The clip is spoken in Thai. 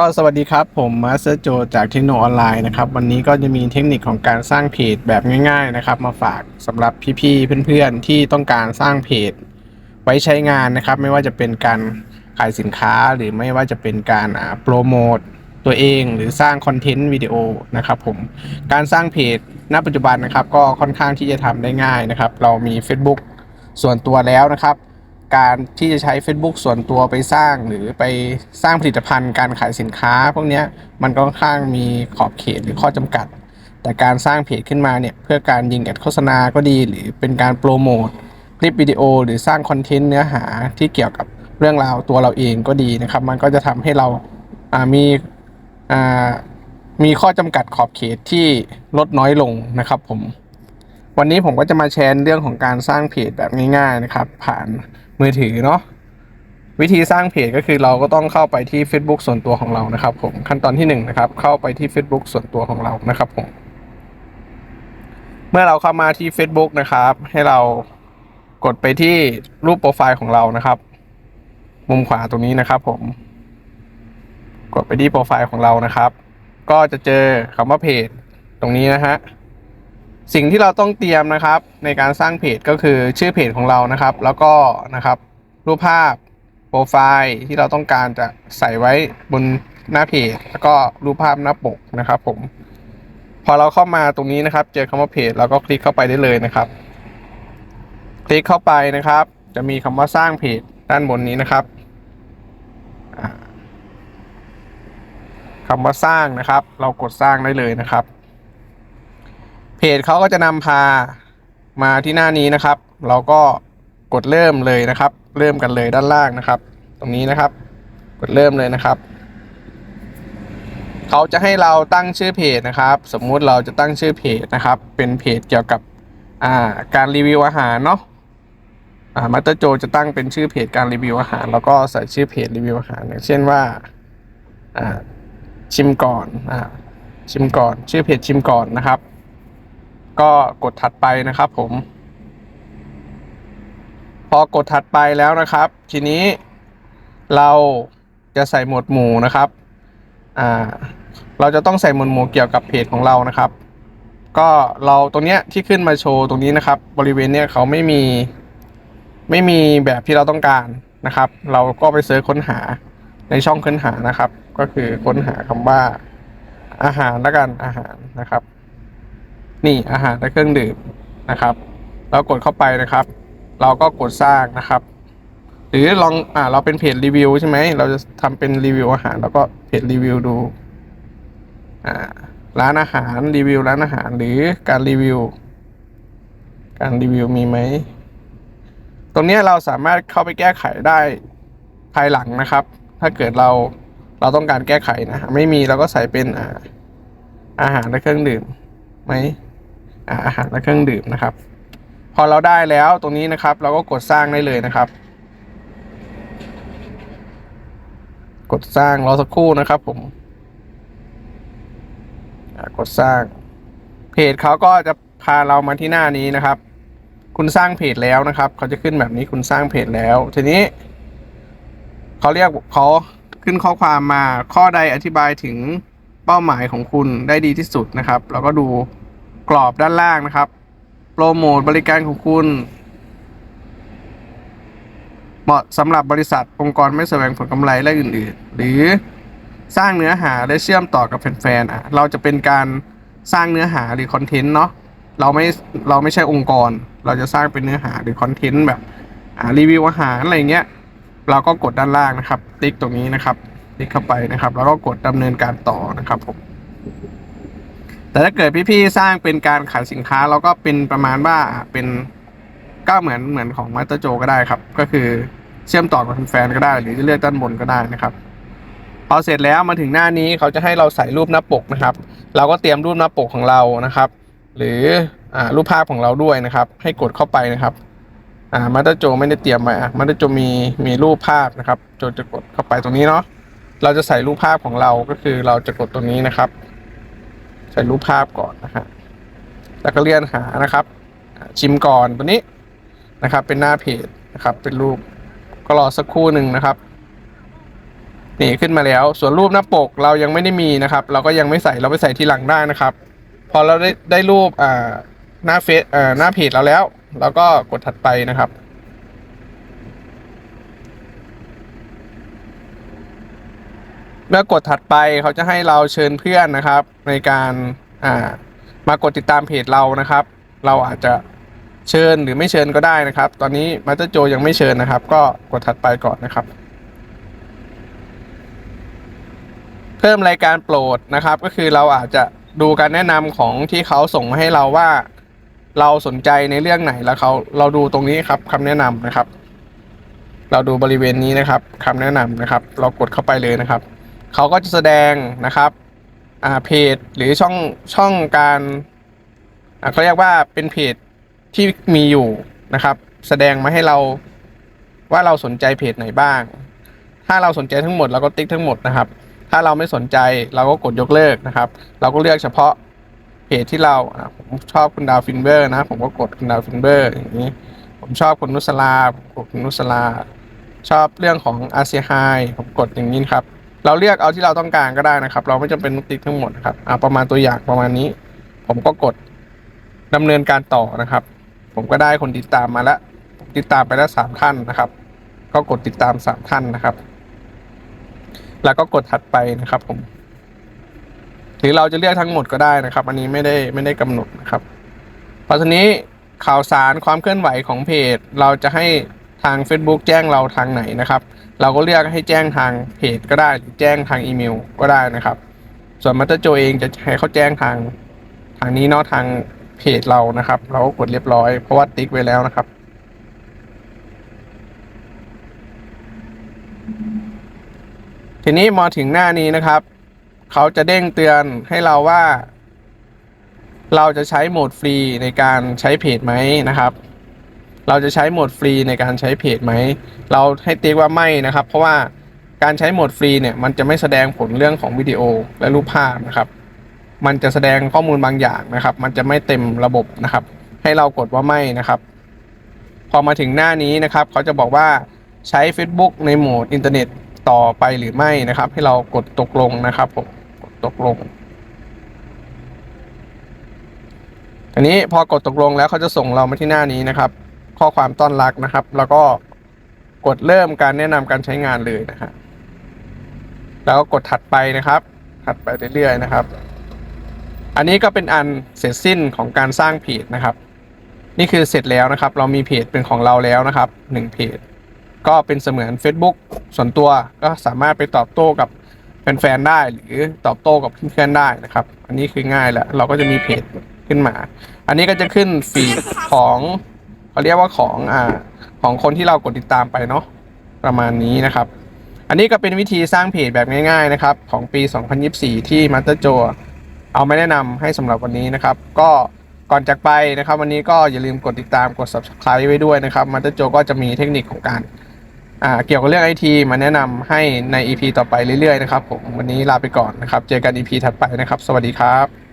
ก็สวัสดีครับผมมาสเตอร์โจจากเทคโนออนไลน์นะครับ วันนี้ก็จะมีเทคนิคของการสร้างเพจแบบง่าย ๆนะครับ มาฝากสำหรับพี่ๆเพื่อนๆที่ต้องการสร้างเพจ ไว้ใช้งานนะครับ ไม่ว่าจะเป็นการขายสินค้าหรือไม่ว่าจะเป็นการโปรโมทตัวเองหรือสร้างคอนเทนต์วิดีโอนะครับผมการสร้างเพจณปัจจุบันนะครับ ก็ค่อนข้างที่จะทำได้ง่ายนะครับ เรามี Facebook ส่วนตัวแล้วนะครับ การที่จะใช้ Facebook ส่วนตัวไปสร้างหรือไปสร้างผลิตภัณฑ์การขายสินค้า พวกนี้มันก็ค่อนข้างมีขอบเขตหรือข้อจำกัด แต่การสร้างเพจขึ้นมาเนี่ยเพื่อการยิงแอดโฆษณาก็ดีหรือเป็นการโปรโมทคลิปวิดีโอ หรือสร้างคอนเทนต์เนื้อหาที่เกี่ยวกับเรื่องราวตัวเราเองก็ดีนะครับ มันก็จะทำให้เราามีมีข้อจำกัดขอบเขตที่ลดน้อยลงนะครับผมวันนี้ผมก็จะมาแชร์เรื่องของการสร้างเพจแบบง่ายๆนะครับ ผ่าน มือถือเนาะวิธีสร้างเพจก็คือเราก็ต้องเข้าไปที่ Facebook ส่วนตัวของเรานะครับผมขั้นตอนที่หนึ่งนะครับเข้าไปที่ Facebook ส่วนตัวของเรานะครับผมเมื่อเราเข้ามาที่ Facebook นะครับ ให้เรากดไปที่รูปโปรไฟล์ของเรานะครับ มุมขวาตรงนี้นะครับ ผม กดไปที่โปรไฟล์ของเรานะครับ ก็จะเจอคำว่าเพจตรงนี้นะฮะ สิ่งที่เราต้องเตรียมนะครับ ในการสร้างเพจก็คือชื่อเพจของเรานะครับ แล้วก็นะครับรูปภาพโปรไฟล์ที่เราต้องการจะใส่ไว้บนหน้าเพจ แล้วก็รูปภาพหน้าปกนะครับ ผม พอเราเข้ามาตรงนี้นะครับ เจอคำว่าเพจเราก็คลิกเข้าไปได้เลยนะครับ คลิกเข้าไปนะครับ จะมีคำว่าสร้างเพจด้านบนนี้นะครับอ่าคำว่าสร้างนะครับ เรากดสร้างได้เลยนะครับ เพจเขาก็จะนำพามาที่หน้านี้นะครับ เราก็กดเริ่มเลยนะครับ เริ่มกันเลยด้านล่างนะครับ ตรงนี้นะครับ กดเริ่มเลยนะครับเขาจะให้เราตั้งชื่อเพจนะครับ สมมุติเราจะตั้งชื่อเพจนะครับ เป็นเพจเกี่ยวกับาการรีวิวอาหารเนาะอ่ามาสเตอร์โจจะตั้งเป็นชื่อเพจการรีวิวอาหาร แล้วก็ใส่ชื่อเพจรีวิวอาหารอย่างเช่นว่าอ่าชิมก่อนอ่าชิมก่อน ชื่อเพจชิมก่อนนะครับ ก็กดถัดไปนะครับผม พอกดถัดไปแล้วนะครับ ทีนี้เราจะใส่หมวดหมู่นะครับอ่าเราจะต้องใส่หมวดหมู่เกี่ยวกับเพจของเรานะครับ ก็เราตรงเนี้ยที่ขึ้นมาโชว์ตรงนี้นะครับ บริเวณเนี้ยเขาไม่มีไม่มีแบบที่เราต้องการนะครับ เราก็ไปเซิร์ชค้นหาในช่องค้นหานะครับ ก็คือค้นหาคำว่าอาหารล้วกันอาหารนะครับ นี่อาหารและเครื่องดื่มนะครับ เรากดเข้าไปนะครับ เราก็กดสร้างนะครับ หรือลองอ่าเราเป็นเพจรีวิวใช่ไหมเราจะทำเป็นรีวิวอาหาร แล้วก็เพจรีวิวดูอ่าร้านอาหารรีวิวร้านอาหารหรือการรีวิว การรีวิวมีไหมตรงนี้เราสามารถเข้าไปแก้ไขได้ภายหลังนะครับ ถ้าเกิดเราเราต้องการแก้ไขนะ ไม่มีเราก็ใส่เป็นอ่าอาหารและเครื่องดื่มไหม อาหารและเครื่องดื่มนะครับ พอเราได้แล้วตรงนี้นะครับ เราก็กดสร้างได้เลยนะครับ กดสร้างรอสักครู่นะครับ ผมกดสร้าง เพจเขาก็จะพาเรามาที่หน้านี้นะครับ คุณสร้างเพจแล้วนะครับเขาจะขึ้นแบบนี้คุณสร้างเพจแล้ว ทีนี้เขาเรียกเขาขึ้นข้อความมาข้อใดอธิบายถึงเป้าหมายของคุณได้ดีที่สุดนะครับ เราก็ดู กรอบด้านล่างนะครับ โปรโมทบริการของคุณ เหมาะสำหรับบริษัทองค์กรไม่แสวงผลกำไรและอื่นๆ หรือสร้างเนื้อหาและเชื่อมต่อกับแฟนๆอะเราจะเป็นการสร้างเนื้อหาหรือคอนเทนต์เนาะเราไม่เราไม่ใช่องค์กร เราจะสร้างเป็นเนื้อหาหรือคอนเทนต์แบบรีวิวอาหารอะไรเงี้ยเราก็กดด้านล่างนะครับ ติ๊กตรงนี้นะครับคลิกเข้าไปนะครับ แล้วก็กดดำเนินการต่อนะครับผม แต่ถ้าเกิดพี่ๆสร้างเป็นการขายสินค้าเราก็เป็นประมาณว่าเป็นก็เหมือนเหมือนของมาสเตอร์โจก็ได้ครับ ก็คือเชื่อมต่อกับแฟนก็ได้ หรือจะเลือกด้านบนก็ได้นะครับพอเสร็จแล้วมาถึงหน้านี้เขาจะให้เราใส่รูปหน้าปกนะครับ เราก็เตรียมรูปหน้าปกของเรานะครับ หรืออรูปภาพของเราด้วยนะครับ ให้กดเข้าไปนะครับมาสเตอร์โจไม่ได้เตรียมมามาสเตอร์โจมีมีรูปภาพนะครับโจจะกดเข้าไปตรงนี้เนาะเราจะใส่รูปภาพของเราก็คือเราจะกดตรงนี้นะครับ ส่รูปภาพก่อนนะฮะแล้วก็เลื่อนหานะครับ ชิมก่อนตัวนี้นะครับ เป็นหน้าเพจนะครับ เป็นรูปก็รอสักครู่หนึ่งนะครับนี่ขึ้นมาแล้ว ส่วนรูปหน้าปกเรายังไม่ได้มีนะครับ เราก็ยังไม่ใส่เราไปใส่ทีหลังได้นะครับ พอเราได้ได้รูปอ่าหน้าเฟซอ่าหน้าเพจเราแล้ว เราก็กดถัดไปนะครับ เมื่อกดถัดไปเขาจะให้เราเชิญเพื่อนนะครับ ในการอ่ามากดติดตามเพจเรานะครับ เราอาจจะเชิญหรือไม่เชิญก็ได้นะครับ ตอนนี้มาสเตอร์โจยังไม่เชิญนะครับ ก็กดถัดไปก่อนนะครับ เพิ่มรายการโปรดนะครับ ก็คือเราอาจจะดูการแนะนำของที่เขาส่งมาให้เราว่าเราสนใจในเรื่องไหนแล้วเขาเราดูตรงนี้ครับคำแนะนำนะครับ เราดูบริเวณนี้นะครับคำแนะนำนะครับ เรากดเข้าไปเลยนะครับ เขาก็จะแสดงนะครับอ่าเพจหรือช่องช่องการอ่าเขาเรียกว่าเป็นเพจที่มีอยู่นะครับ แสดงมาให้เราว่าเราสนใจเพจไหนบ้าง ถ้าเราสนใจทั้งหมดเราก็ติ๊กทั้งหมดนะครับ ถ้าเราไม่สนใจเราก็กดยกเลิกนะครับ เราก็เลือกเฉพาะเพจที่เราผมชอบคุณดาวฟินเบอร์นะ ผมก็กดคุณดาวฟินเบอร์อย่างนี้ ผมชอบคุณนุสลาผมกดคุณนุสลา ชอบเรื่องของอาเซียไฮผมกดอย่างนี้ครับ เราเลือกเอาที่เราต้องการก็ได้นะครับ เราไม่จำเป็นต้องติ๊กทั้งหมดนะครับอะประมาณตัวอย่างประมาณนี้ ผมก็กดดำเนินการต่อนะครับ ผมก็ได้คนติดตามมาแล้วผมติดตามไปแล้วสามท่านนะครับ ก็กดติดตามสามท่านนะครับ แล้วก็กดถัดไปนะครับ ผม หรือเราจะเลือกทั้งหมดก็ได้นะครับ อันนี้ไม่ได้ไม่ได้กำหนดนะครับเพราะทีนี้ข่าวสารความเคลื่อนไหวของเพจ เราจะให้ ทาง Facebook แจ้งเราทางไหนนะครับ เราก็เลือกให้แจ้งทางเพจก็ได้หรือแจ้งทางอีเมลก็ได้นะครับ ส่วนมัตเตอร์โจเองจะให้เขาแจ้งทางทางนี้เนาะทางเพจเรานะครับ เราก็กดเรียบร้อยเพราะว่าติ๊กไว้แล้วนะครับทีนี้มาถึงหน้านี้นะครับ เขาจะเด้งเตือนให้เราว่า เราจะใช้โหมดฟรีในการใช้เพจไหมนะครับ เราจะใช้โหมดฟรีในการใช้เพจไหม เราให้ติ๊กว่าไม่นะครับ เพราะว่าการใช้โหมดฟรีเนี่ยมันจะไม่แสดงผลเรื่องของวิดีโอและรูปภาพนะครับ มันจะแสดงข้อมูลบางอย่างนะครับ มันจะไม่เต็มระบบนะครับ ให้เรากดว่าไม่นะครับ พอมาถึงหน้านี้นะครับ เขาจะบอกว่าใช้ Facebook ในโหมดอินเทอร์เน็ตต่อไปหรือไม่นะครับ ให้เรากดตกลงนะครับผมกดตกลงอันนี้พอกดตกลงแล้วเขาจะส่งเรามาที่หน้านี้นะครับ ข้อความต้อนรับนะครับ แล้วก็กดเริ่มการแนะนำการใช้งานเลยนะฮะแล้วก็กดถัดไปนะครับ ถัดไปเรื่อยๆนะครับ อันนี้ก็เป็นอันเสร็จสิ้นของการสร้างเพจนะครับ นี่คือเสร็จแล้วนะครับ เรามีเพจเป็นของเราแล้วนะครับหนึ่งเพจก็เป็นเสมือน Facebook ส่วนตัวก็สามารถไปตอบโต้กับแฟนๆได้หรือตอบโต้กับเพื่อนๆได้นะครับ อันนี้คือง่ายแล้วเราก็จะมีเพจขึ้นมา อันนี้ก็จะขึ้นฟีดของ เขาเรียกว่าของอ่าของคนที่เรากดติดตามไปเนาะประมาณนี้นะครับ อันนี้ก็เป็นวิธีสร้างเพจแบบง่ายๆนะครับ ของปี 2024 ที่ Master Joe เอามาแนะนำให้สำหรับวันนี้นะครับ ก็ก่อนจากไปนะครับ วันนี้ก็อย่าลืมกดติดตามกด subscribe ไว้ด้วยนะครับ Master Joe ก็จะมีเทคนิคของการอ่าเกี่ยวกับเรื่องไอทีมาแนะนำให้ใน EP ต่อไปเรื่อยๆนะครับผมวันนี้ลาไปก่อนนะครับ เจอกัน EP ถัดไปนะครับ สวัสดีครับ